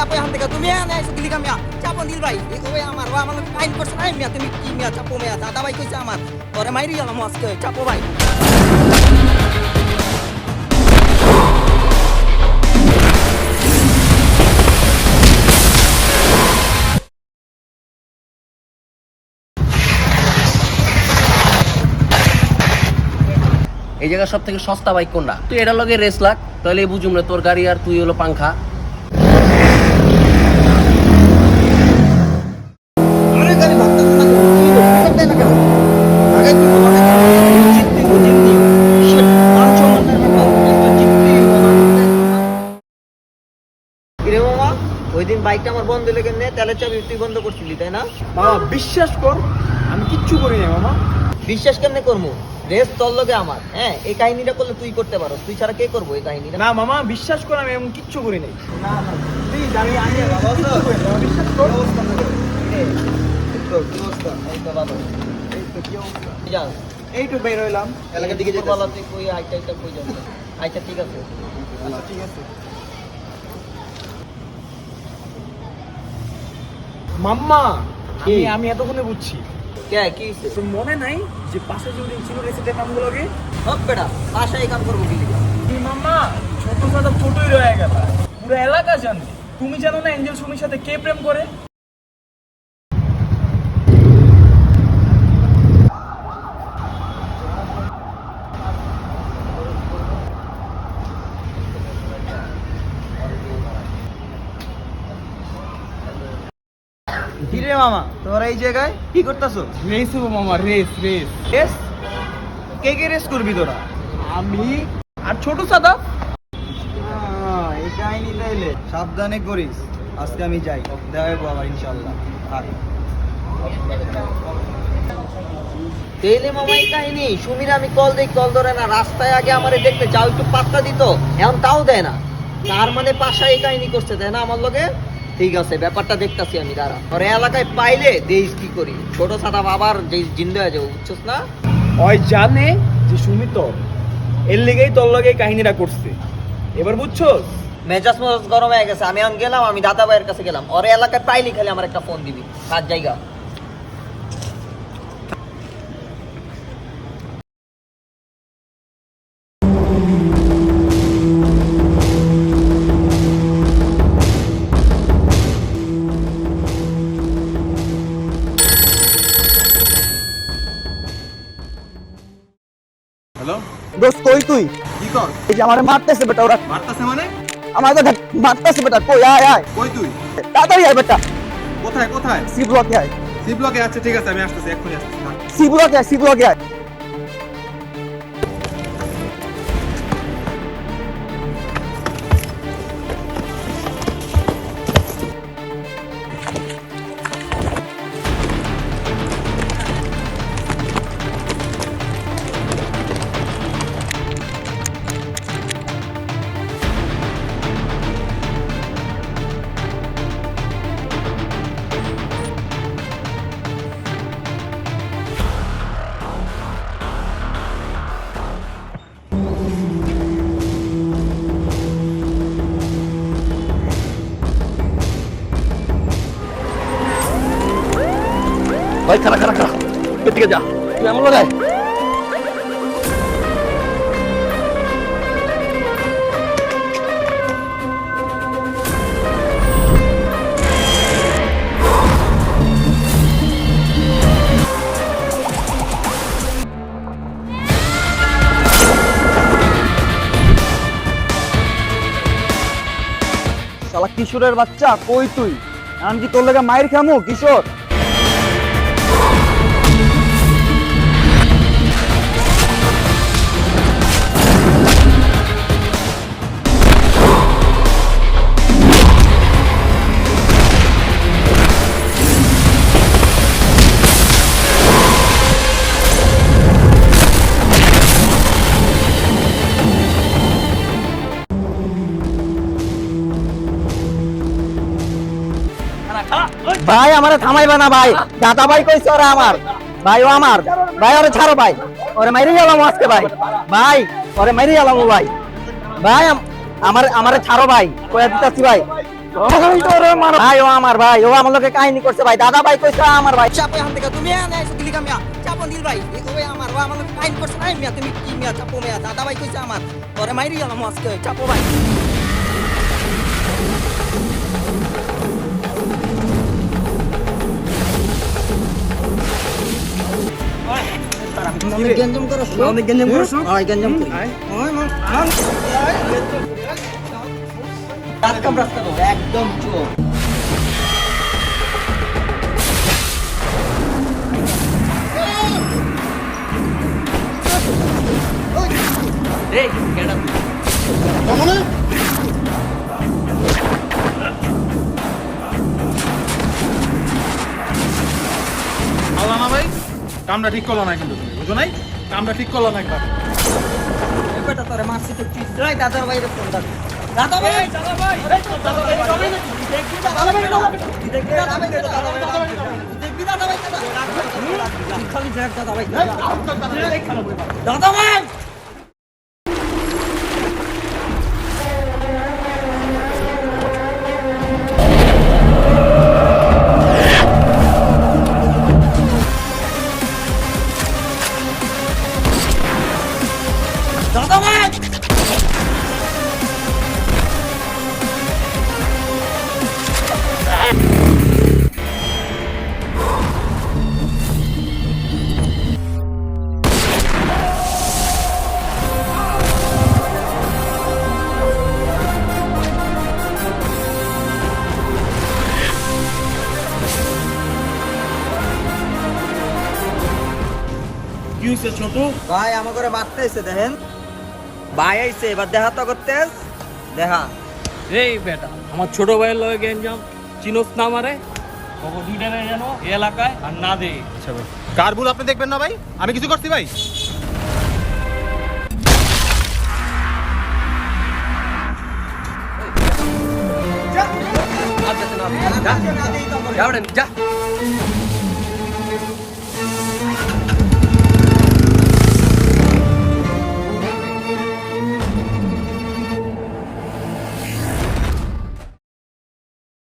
চাপো এখান থেকে। তুমি এখানে মিয়া চাপো নীল ভাই। ওই আমার, ও আমার টাইম করছে। নাই মিয়া, তুমি কি মিয়া? চাপো মিয়া দাদা ভাই কইছে আমার। পরে মাইরি গেলাম আজকে। চাপো ভাই। এই জায়গায় সব থেকে সস্তা বাইক কোনটা? তুই এটা লগে রেস লাগ। তাহলে বুঝুম না তোর গাড়ি আর তুই হলো পাংখা। গাড়ি ভাগতে না কি করতে না কেন? আগে তুই বলে জিততি গো জিততি শিট মান সম্মানের ব্যাপার কিন্তু জিততি কিরে মামা ওই দিন বাইকটা আমার বন্ধ লেগে নে তেলের চাবি তুই বন্ধ করছিলি তাই না? মামা বিশ্বাস কর আমি কিচ্ছু করি না মামা। বিশ্বাস কেমনে করব? রেস তোর লগে আমার। হ্যাঁ এই কাহিনীটা করলে তুই করতে পারো তুই ছাড়া কে করব এই কাহিনীটা? না মামা বিশ্বাস কর আমি এমন কিচ্ছু করি নাই। না না প্লিজ আমি বিশ্বাস কর। এই তো বের হইলাম। এলাকার দিকে যেতে। বলা কই আইটা আইটা কই যাবি? আচ্ছা ঠিক আছে। আচ্ছা ঠিক আছে। মাম্মা আমি আমি এতক্ষণে বুঝছি। কে কি তোর মনে নাই যে পাশে যে ছিল নামগুলোকে হপ বেটা বাসায় কাম করব কি মাম্মা? ছোট সাদা ছোটই রয়ে গেল। পুরো এলাকা জানে। তুমি জানো না এঞ্জেল সুমির সাথে কে প্রেম করে কিরে মামা তোরা এই জায়গায় কি করতেছো? রেস হব মামা রেস রেস রেস কে কে রেস করবি তোরা? আমি। আর ছোট সাদা? সাবধানে করিস। আজকে আমি যাই দেখা হব আবার ইনশাল্লাহ থাক। তেলে মামা এই কাহিনী সুমির আমি কল দেই কল ধরে না রাস্তায় আগে আমারে দেখতে যাও একটু পাত্তা দিত এখন তাও দেয় না। তার মানে পাশা এই কাহিনী করছে তাই না আমার লগে? ঠিক আছে ব্যাপারটা দেখতেছি আমি দাঁড়া। ওর এলাকায় পাইলে দেশ কি করি? ছোট সাদা বাবার যে জিন্দা হয়ে যাব বুঝছস না? ওই জানে যে সুমিত এর লেগেই তোর লগে এই কাহিনীটা করছে। এবার বুঝছস? মেজাজ মেজাজ গরম হয়ে গেছে। আমি এখন গেলাম আমি দাদা ভাইয়ের কাছে গেলাম। ওর এলাকায় পাইলে খালি আমার একটা ফোন দিবি। কার জায়গা। দোস্ত কই তুই? কি কর এই যে আমারে মারতেছে বেটা ওরা। মারতেছে মানে? আমার তো মারতেছে বেটা কই? আয় আয়। কই তুই? তাড়াতাড়ি আয় বেটা। কোথায় কোথায়? সি ব্লকে আয়। সি ব্লকে আছে ঠিক আছে আমি আসতেছি এক্ষুনি আসতেছি। সি ব্লকে আয় সি ব্লকে আয়। ভাই খারা খারা খারা এদিকে যা। তুই কিশোরের বাচ্চা, কই তুই? আমি কি তোর লেগে মায়ের খামু, কিশোর। ভাই, আমারে থামাইবা না ভাই। দাদা ভাই কইছে ওরা আমার। ভাই, ও আমার। ভাই, ওরে ছাড়ো ভাই। ওরে মাইরে গেলাম আজকে ভাই। ভাই, ওরে মাইরে গেলাম ভাই। ভাই, আম- আমার আমারে ছাড়ো ভাই। কয়া দিতাছি ভাই। ভাই, ও আমার ভাই। ও আমার লোকে কাহিনী করছে ভাই। দাদা ভাই কইছে আমার ভাই। চাপো এখান থেকে। তুমি চাপো নীল ভাই। ওই আমার, ও আমার কাইন করছে। ভাই মিয়া, তুমি কি মিয়া? চাপো মিয়া। দাদা ভাই কইছে আমার। পরে মাইরি গেলাম আজকে। চাপো ভাই। অনেক গেঞ্জাম করো অনেক গেঞ্জাম করো হয় গেঞ্জাম করি। একদম রাস্তা একদম চোখ এই কেডা আল্লাহ কামটা ঠিক করল না কিন্তু তুমি, বুঝো নাই কামটা ঠিক করল না একবার বেটা তোরে মারছি তো তুই যাই দাদার বাইরে ফোন দাদা দাদা ভাই দাদা ভাই দাদা ভাই দাদা ভাই দেখবি দাদা ভাই দেখবি দাদা ভাই দেখবি দাদা ভাই খালি দেখ দাদা ভাই দাদা ভাই কি হয়েছে ছোট? ভাই আমার করে বাড়তে এসে দেখেন। ভাই আইছে এবার দেখা তো করতে। দেখা। এই বেটা আমার ছোট ভাইয়ের লগে গেঞ্জাম চিনোস না মারে দুইটা এই এলাকায় আর না দে। কার ভুল আপনি দেখবেন না ভাই? আমি কিছু করছি ভাই। যা। যা।